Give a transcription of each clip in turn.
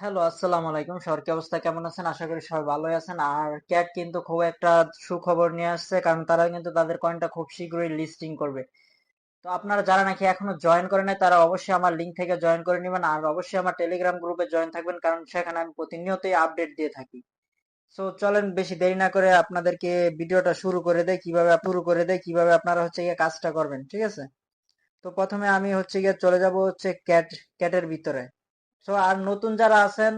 Hello আসসালামু আলাইকুম। সবার কি অবস্থা? কেমন আছেন? আশা করি সবাই ভালোই আছেন। আর ক্যাট কিন্তু খুব একটা সুখবর নিয়ে আসছে, কারণ তারা কিন্তু তাদের কয়েনটা খুব শীঘ্রই লিস্টিং করবে। তো আপনারা যারা নাকি এখনও জয়েন করে নাই, তারা অবশ্যই আমার লিঙ্ক থেকে জয়েন করে নেবেন আর অবশ্যই আমার টেলিগ্রাম গ্রুপে জয়েন থাকবেন, কারণ সেখানে আমি প্রতিনিয়তই আপডেট দিয়ে থাকি। সো চলেন বেশি দেরি না করে আপনাদেরকে ভিডিওটা শুরু করে দেয় কীভাবে শুরু করে দেয় কীভাবে আপনারা হচ্ছে গিয়ে কাজটা করবেন, ঠিক আছে? তো প্রথমে আমি হচ্ছে গিয়ে চলে যাব হচ্ছে ক্যাট, ক্যাটের ভিতরে। সো আর নতুন যারা আছেন,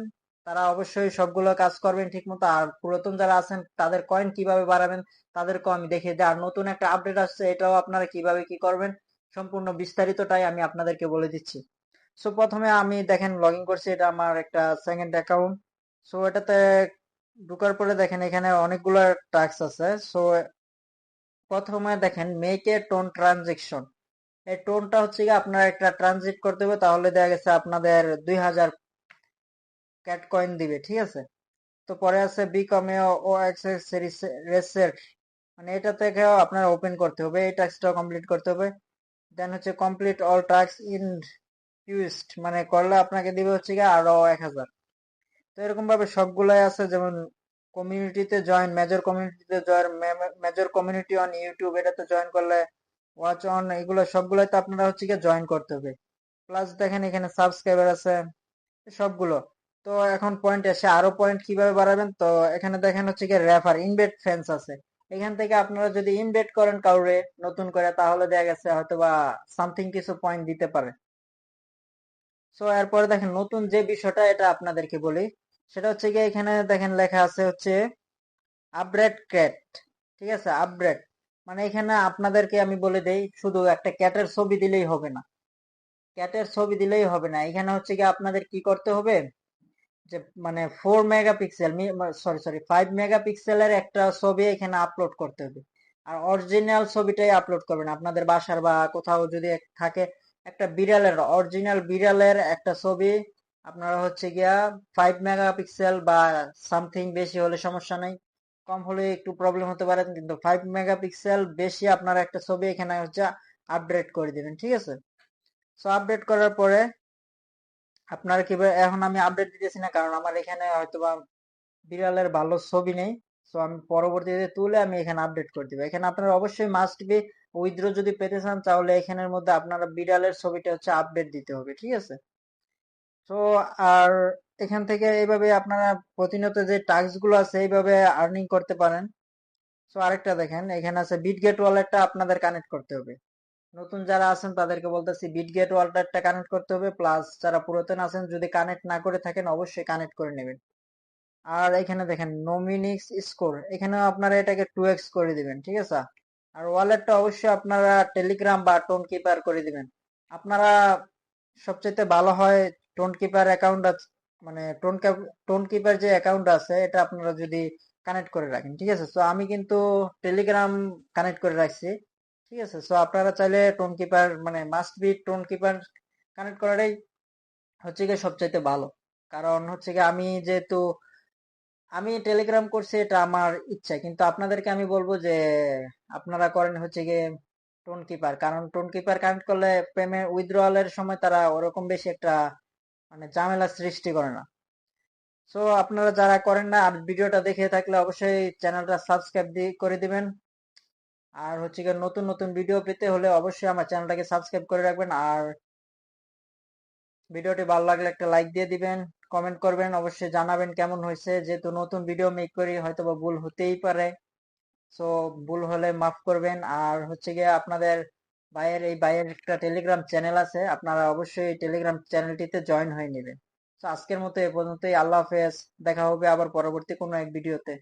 তারা অবশ্যই সবগুলো কাজ করবেন ঠিক মতো আর পুরাতন যারা আছেন, তাদের কয়েন কীভাবে বাড়াবেন, তাদেরকেও আমি দেখিয়ে দিই। আর নতুন একটা আপডেট আসছে, এটাও আপনারা কীভাবে কি করবেন, সম্পূর্ণ বিস্তারিতটাই আমি আপনাদেরকে বলে দিচ্ছি। সো প্রথমে আমি দেখেন লগ ইন করছি, এটা আমার একটা সেকেন্ড অ্যাকাউন্ট সো এটাতে ঢুকার পরে দেখেন, এখানে অনেকগুলো টাস্ক আছে। সো প্রথমে দেখেন মেক এ টোন ট্রানজেকশন এই টোনটা হচ্ছে কি আপনার একটা ট্রানজিট করতে হবে, তাহলে দেখা গেছে আপনাদের দুই হাজার ক্যাট কয়েন দিবে, ঠিক আছে? তো পরে আছে বিকম ও এক্স রেসেট মানে এটা থেকে আপনার ওপেন করতে হবে, এই টাস্কটাও কমপ্লিট করতে হবে। দেন হচ্ছে কমপ্লিট অল টাস্ক ইন ইউস্ট মানে করলে আপনাকে দিবে হচ্ছে কি আরও এক হাজার। তো এরকম ভাবে সবগুলাই আছে, যেমন কমিউনিটিতে জয়েন মেজর কমিউনিটিতে join major community on YouTube এটাতে জয়েন করলে ওয়াচ অন এগুলো সবগুলোই তো আপনারা হচ্ছে গিয়ে জয়েন করতে হবে। প্লাস দেখেন এখানে সাবস্ক্রাইবার আছে, সবগুলো। তো এখন পয়েন্ট এসে আরও পয়েন্ট কীভাবে বাড়াবেন? তো এখানে দেখেন হচ্ছে গিয়ে রেফার ইনবেট ফ্যান্স আছে। এখান থেকে আপনারা যদি ইনবেট করেন কাউরে নতুন করে, তাহলে দেখা গেছে হয়তো বা সামথিং কিছু পয়েন্ট দিতে পারে। সো এরপরে দেখেন নতুন যে বিষয়টা, এটা আপনাদেরকে বলি। সেটা হচ্ছে গিয়ে এখানে দেখেন লেখা আছে হচ্ছে আপডেট ক্যাট ঠিক আছে? আপগ্রেড মানে এখানে আপনাদেরকে আমি বলে দেই, শুধু একটা ক্যাটের ছবি দিলেই হবে না। ক্যাটের ছবি দিলেই হবে না। এখানে হচ্ছে কি আপনাদের কি করতে হবে, যে মানে four megapixel sorry sorry five মেগাপিক্সেলের একটা ছবি এখানে আপলোড করতে হবে। আর অরিজিনাল ছবিটাই আপলোড করবেন। আপনাদের বাসার বা কোথাও যদি থাকে একটা বিড়ালের অরিজিনাল বিড়ালের একটা ছবি, আপনারা হচ্ছে গিয়া ফাইভ মেগাপিক্সেল বা সামথিং বেশি হলে সমস্যা নেই। কম হলে একটু প্রবলেম হতে পারে, কিন্তু ফাইভ মেগাপিক্সেল বেশি আপনার একটা ছবি এখানে হচ্ছে আপডেট করে দিবেন, ঠিক আছে? সো আপডেট করার পরে আপনারা কীভাবে এখন আমি আপডেট দিতেছি না, কারণ আমার এখানে হয়তো বা বিড়ালের ভালো ছবি নেই। সো আমি পরবর্তীতে তুলে আমি এখানে আপডেট করে দিব। এখানে আপনারা অবশ্যই মাস্ট বি উইথড্র যদি পেতে চান, তাহলে এখানের মধ্যে আপনারা বিড়ালের ছবিটা হচ্ছে আপডেট দিতে হবে, ঠিক আছে? তো আর এখান থেকে এইভাবে আপনারা প্রতিনিয়ত যে টাস্কগুলো আছে, এইভাবে আর্নিং করতে পারেন। সো আরেকটা দেখেন, এখানে আছে বিটগেট ওয়ালেটটা আপনাদের কানেক্ট করতে হবে। নতুন যারা আছেন, তাদেরকে বলতেছি বিটগেট ওয়ালেটটা কানেক্ট করতে হবে। প্লাস যারা পুরাতন আছেন, যদি কানেক্ট না করে থাকেন, অবশ্যই কানেক্ট করে নেবেন। আর এখানে দেখেন নোমিনিক্স স্কোর এখানে আপনারা এটাকে টু এক্স করে দিবেন, ঠিক আছে? আর ওয়ালেটটা অবশ্যই আপনারা টেলিগ্রাম বা টোন কিপার করে দিবেন। আপনারা সবচেয়ে ভালো হয় টোন কিপার অ্যাকাউন্ট মানে টোন টোন কিপার যে অ্যাকাউন্ট আছে, এটা আপনারা যদি কানেক্ট করে রাখেন, ঠিক আছে? তো আমি কিন্তু টেলিগ্রাম কানেক্ট করে রাখছি, ঠিক আছে? সো আপনারা চাইলে টোন কিপার মানে must be Tonkeeper connect করাটাই হচ্ছে গিয়ে সবচাইতে ভালো। কারণ হচ্ছে গিয়ে আমি যেহেতু, আমি টেলিগ্রাম করছি, এটা আমার ইচ্ছা। কিন্তু আপনাদেরকে আমি বলব যে, আপনারা করেন হচ্ছে গিয়ে টোন কিপার কারণ টোন কিপার কানেক্ট করলে পেমেন্ট উইথড্রয়ালের সময় তারা ওরকম বেশি একটা মানে ঝামেলা সৃষ্টি করে না। সো আপনারা যারা করেন না, আর ভিডিওটা দেখে থাকলে অবশ্যই চ্যানেলটা সাবস্ক্রাইব করে দিবেন। আর হচ্ছে গিয়ে নতুন নতুন ভিডিও পেতে হলে অবশ্যই আমার চ্যানেলটাকে সাবস্ক্রাইব করে রাখবেন। আর ভিডিওটি ভালো লাগলে একটা লাইক দিয়ে দিবেন কমেন্ট করবেন, অবশ্যই জানাবেন কেমন হয়েছে। যেহেতু নতুন ভিডিও মেক করি হয়তো বা ভুল হতেই পারে। সো ভুল হলে মাফ করবেন। আর হচ্ছে গিয়ে আপনাদের ভাইয়ের এই ভাইয়ের একটা টেলিগ্রাম চ্যানেল আছে, আপনারা অবশ্যই টেলিগ্রাম চ্যানেলটিতে জয়েন হয়ে নেবেন। তো আজকের মতো এ পর্যন্তই। আল্লাহ হাফেজ। দেখা হবে আবার পরবর্তী কোনো এক ভিডিওতে